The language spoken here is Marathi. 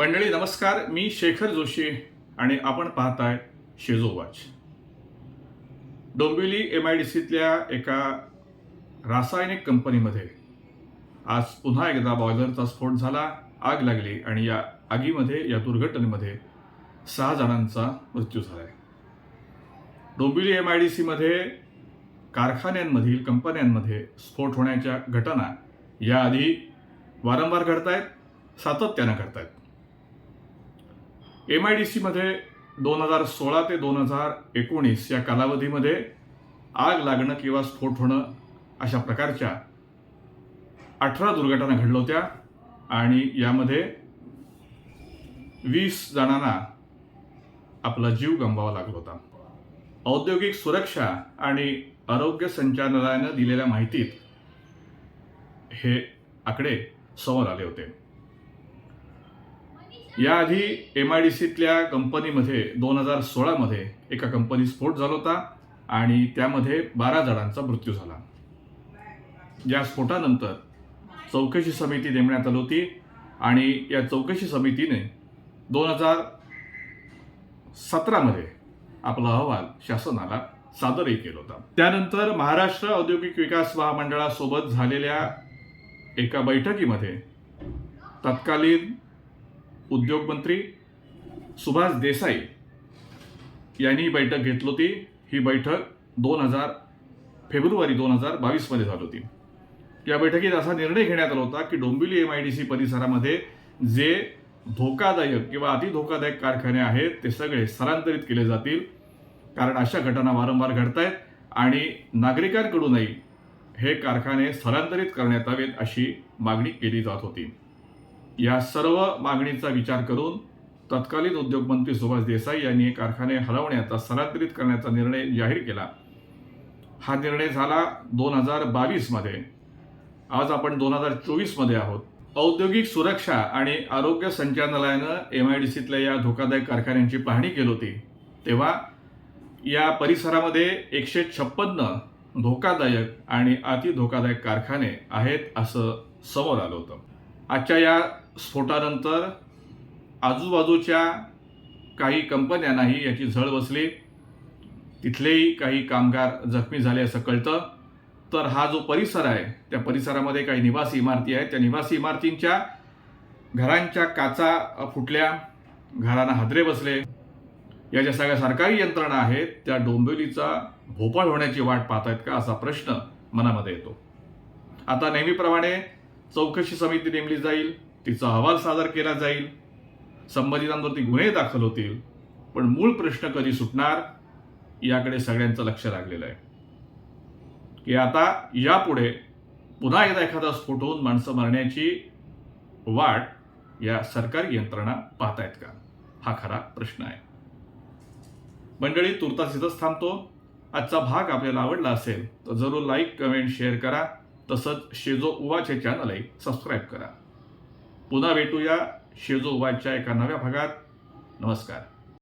मंडळी नमस्कार. मी शेखर जोशी आणि आपण पाहताय शेजोवाच. डोंबिवली एम आय डी सीतल्या एका रासायनिक कंपनीमध्ये आज पुन्हा एकदा बॉयलरचा स्फोट झाला आग लागली आणि या आगीमध्ये या दुर्घटनेमध्ये सहा जणांचा मृत्यू झाला आहे डोंबिवली एम आय डी सीमध्ये कारखान्यांमधील कंपन्यांमध्ये स्फोट होण्याच्या घटना याआधी वारंवार घडत आहेत सातत्यानं घडत आहेत एम आय डी सीमध्ये दोन हजार सोळा ते दोन हजार एकोणीस या कालावधीमध्ये आग लागणं किंवा स्फोट होणं अशा प्रकारच्या अठरा दुर्घटना घडल्या होत्या आणि यामध्ये वीस जणांना आपला जीव गमवावा लागला होता. औद्योगिक सुरक्षा आणि आरोग्य संचालनालयानं दिलेल्या माहितीत हे आकडे समोर आले होते. याआधी एम आय डी सीतल्या कंपनीमध्ये दोन हजार सोळामध्ये एका कंपनी स्फोट झाला होता आणि त्यामध्ये बारा जणांचा मृत्यू झाला. या स्फोटानंतर चौकशी समिती नेमण्यात आली होती आणि या चौकशी समितीने दोन हजार सतरामध्ये आपला अहवाल शासनाला सादरही केला होता. त्यानंतर महाराष्ट्र औद्योगिक विकास महामंडळासोबत झालेल्या एका बैठकीमध्ये तत्कालीन उद्योगमंत्री सुभाष देसाई यांनी ही बैठक घेतली होती. ही बैठक दोन हजार फेब्रुवारी दोन हजार बावीसमध्ये झाली होती. या बैठकीत असा निर्णय घेण्यात आला होता की Dombivli M I D C परिसरामध्ये जे धोकादायक किंवा अति धोकादायक कारखाने आहेत ते सगळे स्थलांतरित केले जातील. कारण अशा घटना वारंवार घडत आहेत आणि नागरिकांकडूनही हे कारखाने स्थलांतरित करण्यात यावेत अशी मागणी केली जात होती. या सर्व मागणीचा विचार करून तत्कालीन उद्योगमंत्री सुभाष देसाई यांनी हे कारखाने हलवण्याचा स्थलांतरित करण्याचा निर्णय जाहीर केला. हा निर्णय झाला दोन हजार बावीसमध्ये. आज आपण दोन हजार चोवीसमध्ये आहोत. औद्योगिक सुरक्षा आणि आरोग्य संचालनालयानं एम आय डी सीतल्या या धोकादायक कारखान्यांची पाहणी केली होती. तेव्हा या परिसरामध्ये एकशे छप्पन्न धोकादायक आणि अति धोकादायक कारखाने आहेत असं समोर आलं होतं. आजच्या या स्फोटानंतर आजूबाजूच्या काही कंपन्यांनाही याची झळ बसली. तिथलेही काही कामगार जखमी झाले असं कळतं. तर हा जो परिसर आहे त्या परिसरामध्ये काही निवासी इमारती आहेत. त्या निवासी इमारतींच्या घरांच्या काचा फुटल्या. घरांना हादरे बसले. या ज्या सगळ्या सरकारी यंत्रणा आहेत त्या डोंबिवलीचा भोपाळ होण्याची वाट पाहत आहेत का असा प्रश्न मनामध्ये येतो. आता नेहमीप्रमाणे चौकशी समिती नेमली जाईल. तिचा अहवाल सादर केला जाईल. संबंधितांवरती गुन्हे दाखल होतील. पण मूळ प्रश्न कधी सुटणार याकडे सगळ्यांचं लक्ष लागलेलं आहे. की आता यापुढे पुन्हा एकदा एखादा स्फोट होऊन माणसं मरण्याची वाट या सरकारी यंत्रणा पाहतायत का? हा खरा प्रश्न आहे. मंडळी तुर्तास इथंच थांबतो. आजचा भाग आपल्याला आवडला असेल तर जरूर लाईक कमेंट शेअर करा. तसंच शेजो उवाचे चॅनलही सबस्क्राईब करा. पुन्हा भेटूया. शेजोबाच्या एका नव्या भागात. नमस्कार.